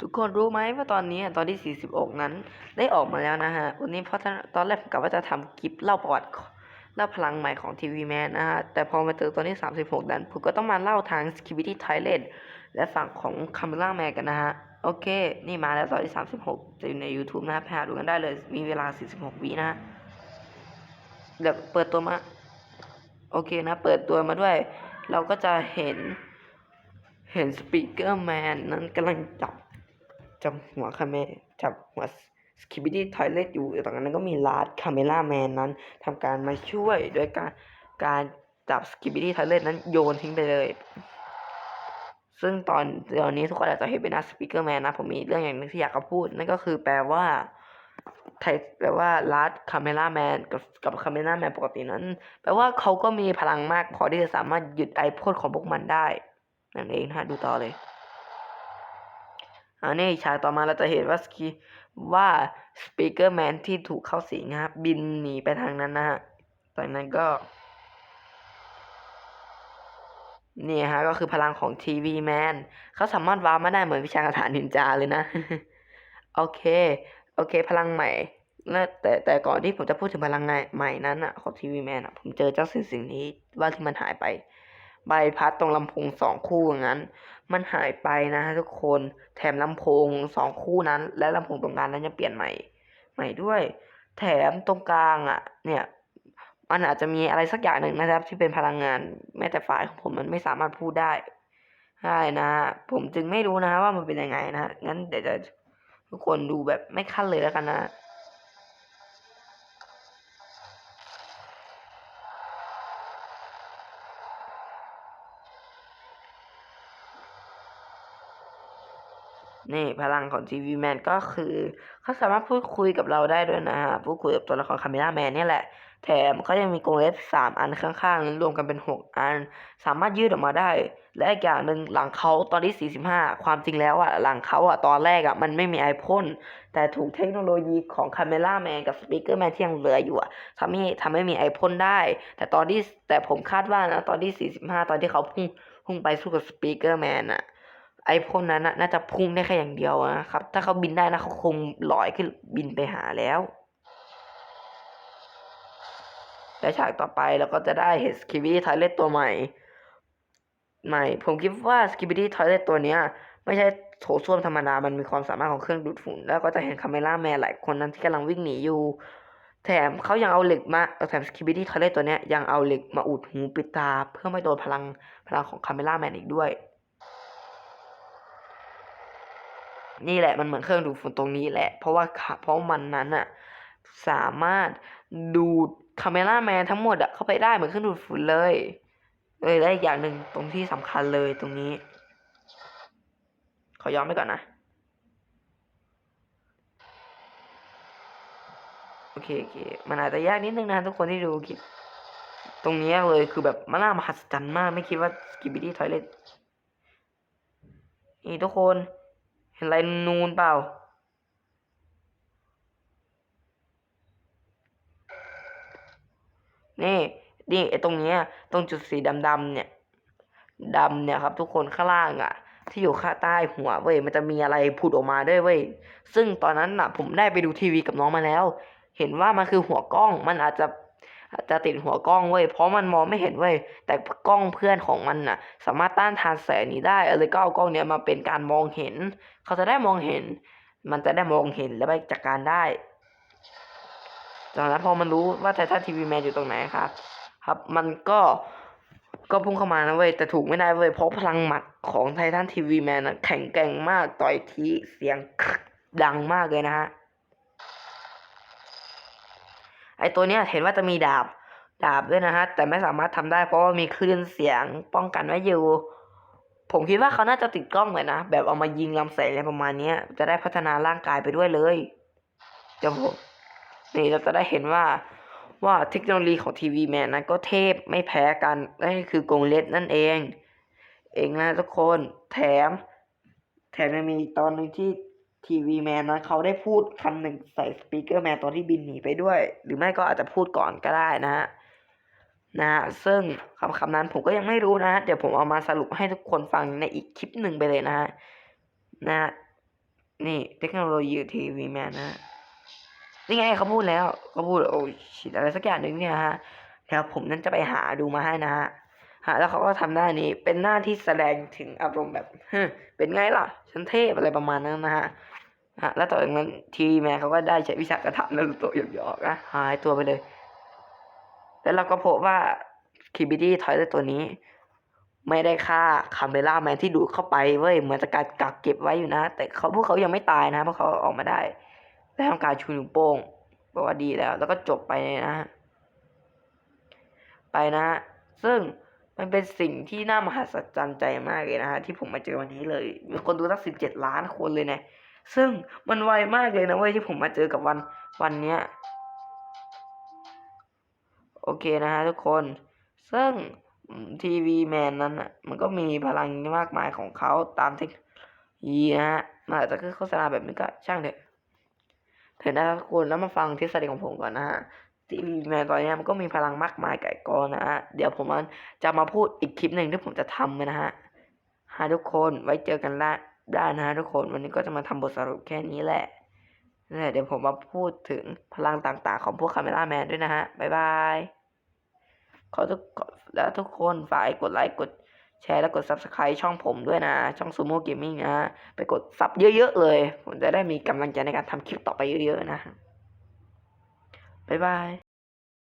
ทุกคนรู้ไหมว่าตอนนี้ตอนที่ 46 นั้น ได้ออกมาแล้วนะฮะ วันนี้เพราะตอนแรกผมกะว่าจะทำคลิปเล่าประวัติเล่าพลังใหม่ของทีวีแมนนะฮะ แต่พอมาเจอตอนที่ 36 นั้นผมก็ต้องมาเล่าทาง Skibidi Thailand และฝั่งของ Camera Man กันนะฮะ โอเค นี่มาแล้วตอนที่ 36 จะอยู่ใน YouTube นะฮะไปหาดูกันได้เลย มีเวลา 46 วินะ เดี๋ยวเปิดตัวมา โอเคนะ เปิดตัวมาด้วย เราก็จะเห็น เห็นสปีกเกอร์แมนนั้นกำลังจับ จับหัวคาเมจับหัวสกิบิดี้ทอยเลตอยู่ตอนนั้นก็มีลาดคาเมล่าแมนนั้นทำการมาช่วยโดยการการจับสกิบิดี้ทอยเลตนั้นโยนทิ้งไปเลย ซึ่งตอนตอนนี้ทุกคนอาจจะเห็นเป็นหน้าสปีกเกอร์แมนนะผมมีเรื่องอย่างหนึงที่อยากจะพูด นั่นก็คือแปลว่าไทยแปลว่าลาดคาเมล่าแมนกับกับคาเมล่าแมนปกตินั้น แปลว่าเขาก็มีพลังมากพอที่จะสามารถหยุดไอพ่นของพวกมันได้ นั่นเองนะดูต่อเลย อันนี้ฉากต่อมาเราจะเห็นว่าสกีว่าสปีกเกอร์แมนที่ถูกเข้าสิงนะครับบินหนีไปทางนั้นนะฮะจากนั้นก็นี่ฮะก็คือพลังของทีวีแมนเขาสามารถวาร์มาได้เหมือนวิชาคาถานินจาเลยนะ โอเค โอเค พลังใหม่แล้วแต่แต่ก่อนที่ผมจะพูดถึงพลังใหม่นั้นอะของทีวีแมนอะผมเจอเจ้าสิ่งสิ่งนี้ว่าที่มันหายไป ใบพัดตรงลำโพงสองคู่อย่างนั้น มันหายไปนะฮะทุกคนแถมลำโพงสองคู่นั้น และลำโพงตรงกลางนั้นจะเปลี่ยนใหม่ ใหม่ด้วย แถมตรงกลางอะ เนี่ยมันอาจจะมีอะไรสักอย่างหนึ่งนะครับ ที่เป็นพลังงานแม้แต่ฝ่ายของผมมันไม่สามารถพูดได้ใช่นะฮะผมจึงไม่รู้นะว่ามันเป็นยังไงนะฮะงั้นเดี๋ยวจะทุกคนดูแบบไม่ขั้นเลยแล้วกันนะ นี่พลังของทีวีแมนก็คือเขาสามารถพูดคุยกับเราได้ด้วยนะฮะพูดคุยกับตัวละครคาเมล่าแมนนี่แหละ แถมเขายังมีกรงเล็บสามอันข้างๆ รวมกันเป็นหกอัน สามารถยืดออกมาได้ และอีกอย่างหนึ่งหลังเขาตอนที่สี่สิบห้าความจริงแล้วอะหลังเขาอะตอนแรกอะมันไม่มีไอพ่นแต่ถูกเทคโนโลยีของคาเมล่าแมนกับสปีกเกอร์แมนที่ยังเหลืออยู่อะทำให้ทำให้มีไอพ่นได้ แต่ตอนที่แต่ผมคาดว่านะตอนที่สี่สิบห้าตอนที่เขาพุ่งพุ่งไปสู้กับสปีกเกอร์แมนอะ ไอ้พวกนั้นน่ะน่าจะพุ่งได้แค่อย่างเดียวนะครับ ถ้าเขาบินได้นะเขาคงลอยขึ้นบินไปหาแล้วและฉากต่อไปเราก็จะได้เห็นสกิบี้ทอยเลตตัวใหม่ ใหม่ ผมคิดว่าสกิบี้ทอยเลตตัวเนี้ย ไม่ใช่โถส้วมธรรมดา มันมีความสามารถของเครื่องดูดฝุ่น แล้วก็จะเห็นคาเมล่าแมนหลายคนนั้นที่กำลังวิ่งหนีอยู่ แถมเขายังเอาเหล็กมาแถมสกิบิดี้ทอยเลตตัวเนี้ยยังเอาเหล็กมาอุดหูปิดตา เพื่อไม่โดนพลังพลังของคาเมล่าแมนอีกด้วย นี่แหละมันเหมือนเครื่องดูดฝุ่นตรงนี้แหละ เพราะว่าค่ะเพราะมันนั้นอะสามารถดูดคาเมล่าแมนทั้งหมดอะเข้าไปได้เหมือนเครื่องดูดฝุ่นเลยเอ้ยและอีกอย่างหนึ่งตรงที่สำคัญเลยตรงนี้ ขอย้อนไปก่อนนะ โอเคโอเคมันอาจจะยากนิดนึงนะทุกคนที่ดูคลิปตรงนี้เลยคือแบบมันน่ามหัศจรรย์มาก ไม่คิดว่าสกิบิดี้ทอยเลตนี่ทุกคน ห็นอะไรนูนเปล่า นี่นี่ไอ้ตรงเนี้ย ตรงจุดสีดำๆเนี่ยดำเนี่ยครับ ทุกคนข้างล่างอะ ที่อยู่ข้างใต้หัวเว้ยมันจะมีอะไรผุดออกมาด้วยเว้ยซึ่งตอนนั้นน่ะ ผมได้ไปดูทีวีกับน้องมาแล้ว เห็นว่ามันคือหัวกล้องมันอาจจะ จะติดหัวกล้องเว้ยเพราะมันมองไม่เห็นเว้ยแต่กล้องเพื่อนของมันน่ะ สามารถต้านทานแสงนี้ได้เลยก็เอากล้องเนี้ยมาเป็นการมองเห็น เขาจะได้มองเห็น มันจะได้มองเห็นและไปจัดการได้จากนั้นพอมันรู้ว่าไททันทีวีแมนอยู่ตรงไหนครับ ครับ มันก็ก็พุ่งเข้ามานะเว้ยแต่ถูกไม่ได้เว้ยเพราะพลังหมัดของไททันทีวีแมนนะแข็งแกร่งมากต่อยทีเสียงดังมากเลยนะฮะ ไอตัวเนี้ยเห็นว่าจะมีดาบดาบด้วยนะฮะ แต่ไม่สามารถทำได้เพราะว่ามีคลื่นเสียงป้องกันไว้อยู่ ผมคิดว่าเขาน่าจะติดกล้องเลยนะ แบบเอามายิงลำแสงอะไรประมาณเนี้ยจะได้พัฒนาร่างกายไปด้วยเลยเดี๋ยวผมนี่เราจะได้เห็นว่าว่าเทคโนโลยีของทีวีแมนนั้นก็เทพไม่แพ้กันนั่นคือกงเล็ดนั่นเอง เองนะทุกคนแถม แถมยังมีตอนหนึ่งที่ ทีวีแมนนะเขาได้พูดคำหนึ่งใส่สปีกเกอร์แมนตอนที่บินหนีไปด้วย หรือไม่ก็อาจจะพูดก่อนก็ได้นะฮะนะฮะซึ่งคำคำนั้นผมก็ยังไม่รู้นะฮะเดี๋ยวผมเอามาสรุปให้ทุกคนฟังในอีกคลิปหนึ่งไปเลยนะฮะนะฮะนี่เทคโนโลยีทีวีแมนนะฮะนี่ไงเขาพูดแล้วเขาพูดโอ้ชิดอะไรสักอย่างหนึ่งเนี่ยฮะเดี๋ยวผมนั้นจะไปหาดูมาให้นะฮะ ฮะแล้วเขาก็ทำหน้านี้เป็นหน้าที่แสดงถึงอารมณ์แบบเป็นไงล่ะฉันเทพอะไรประมาณนั้นนะฮะฮะแล้วต่อจากนั้นทีแมนเขาก็ได้ใช้วิชากระทำนารูโตะหยอกๆนะหายตัวไปเลย แล้วเราก็พบว่าคิบิดี้ทอยเลตัวนี้ ไม่ได้ฆ่าคาเมล่าแมนที่ดูดเข้าไปเว้ยเหมือนจะกัดกักเก็บไว้อยู่นะ แต่เขาพวกเขายังไม่ตายนะเพราะเขาออกมาได้ได้ทำการชูนิ้วโป้งบอกว่าดีแล้ว แล้วก็จบไปนะฮะไปนะ ซึ่ง มันเป็นสิ่งที่น่ามหัศจรรย์ใจมากเลยนะฮะที่ผมมาเจอวันนี้เลย มีคนดูตั้งสิบเจ็ดล้านคนเลยนะซึ่งมันไวมากเลยนะเว้ยที่ผมมาเจอกับวันวันเนี้ยโอเคนะฮะทุกคน ซึ่งทีวีแมนนั้นอะมันก็มีพลังมากมายของเขาตามเทคโนโลยีนะฮะมันอาจจะคือโฆษณาแบบนี้ก็ช่างเถอะเถอะนะทุกคนแล้วมาฟังทฤษฎีของผมก่อนนะฮะ ทีวีแมนตอนนี้มันก็มีพลังมากมายไก่กองนะฮะ เดี๋ยวผมจะมาพูดอีกคลิปหนึ่งที่ผมจะทำนะฮะฮะทุกคนไว้เจอกันได้ได้นะฮะทุกคนวันนี้ก็จะมาทำบทสรุปแค่นี้แหละนั่เดี๋ยวผมมาพูดถึงพลังต่างๆ ของพวกคาเมล่าแมนด้วยนะฮะ บ๊ายบาย ขอทุกขอแล้วทุกคนฝากกดไลค์กดแชร์และกด Subscribe ช่องผมด้วยนะ ช่อง Sumo Gaming นะ ไปกดซับเยอะ ๆ เลย ผมจะได้มีกำลังใจในการทำคลิปต่อไปเยอะ ๆ นะ บ๊ายบาย